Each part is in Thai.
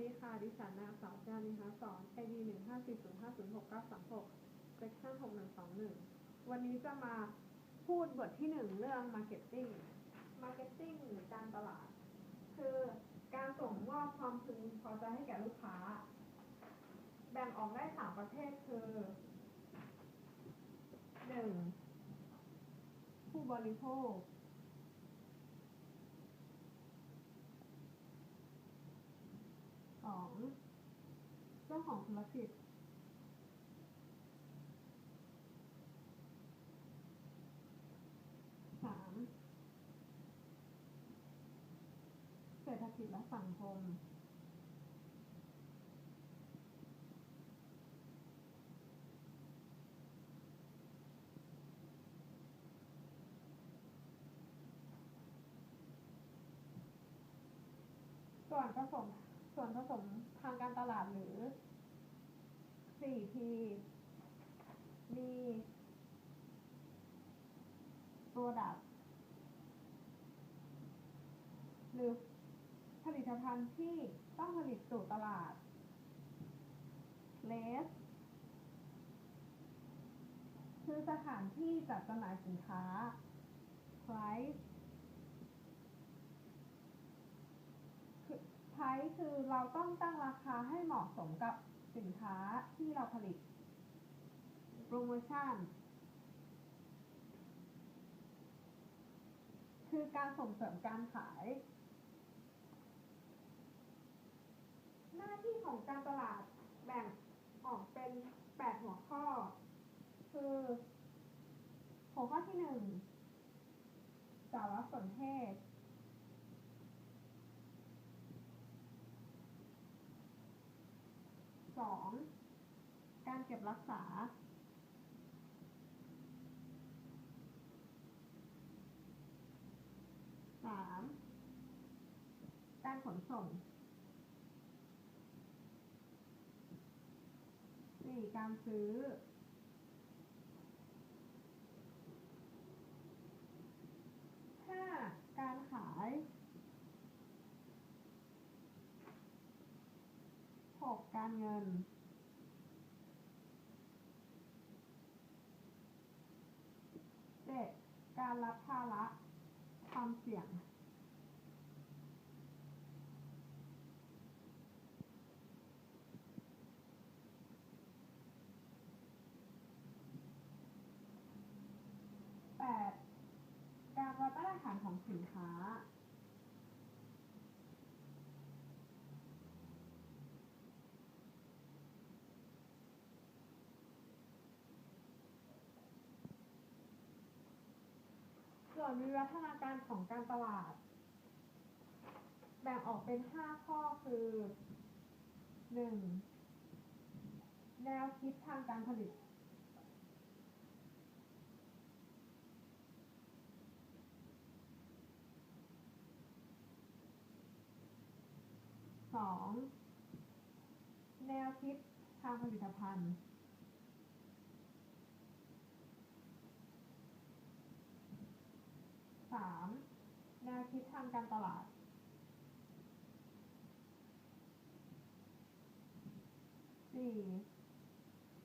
ดีค่ะ ดิฉันนางสาวจานิหาสอน ID หนึ่งห้าสี่ศูนย์ห้าศูนย์หกเก้าสามหก section หกหนึ่งสองหนึ่งวันนี้จะมาพูดบทที่หนึ่งเรื่อง marketing marketing หรือการตลาด คือการส่งมอบความพึงพอใจให้แก่ลูกค้า แบ่งออกได้สามประเภทคือหนึ่งผู้บริโภค สอง เจ้าของธุรกิจสามเศรษฐกิจและสังคมส่วนผสมส่วนผสมทางการตลาดหรือ 4P มี Product หรือผลิตภัณฑ์ที่ต้องผลิตสู่ตลาด Place คือสถานที่จัดจำหน่ายสินค้า Price คือ price คือเราต้องตั้งราคาให้เหมาะสมกับ สินค้าที่เราผลิต promotion คือการส่งเสริมการขาย หน้าที่ของการตลาดแบ่งออกเป็น 8 หัวข้อ คือ หัวข้อที่ 1 สารสนเทศ สองการเก็บรักษา สามการขนส่ง สี่การซื้อ ห้า การขาย ห การเงิน เจ็ดการรับภาระความเสี่ยงแปดการวัดมาตรฐานของสินค้า ส่ วนวิวัฒนาการของการตลาด แบ่งออกเป็น 5 ข้อคือ 1. แนวคิดทางการผลิต 2. แนวคิดทางผลิตภัณฑ์ สามแนว คิดทางการตลาดสี่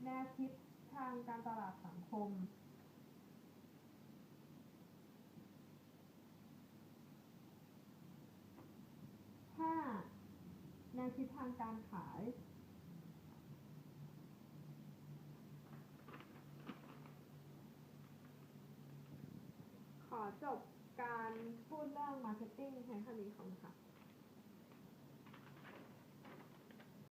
แนวคิดทางการตลาดสังคมห้าแนวคิดทางการขายขอจบ การพูดเรื่อง marketing เพียงเท่านี้ของค่ะ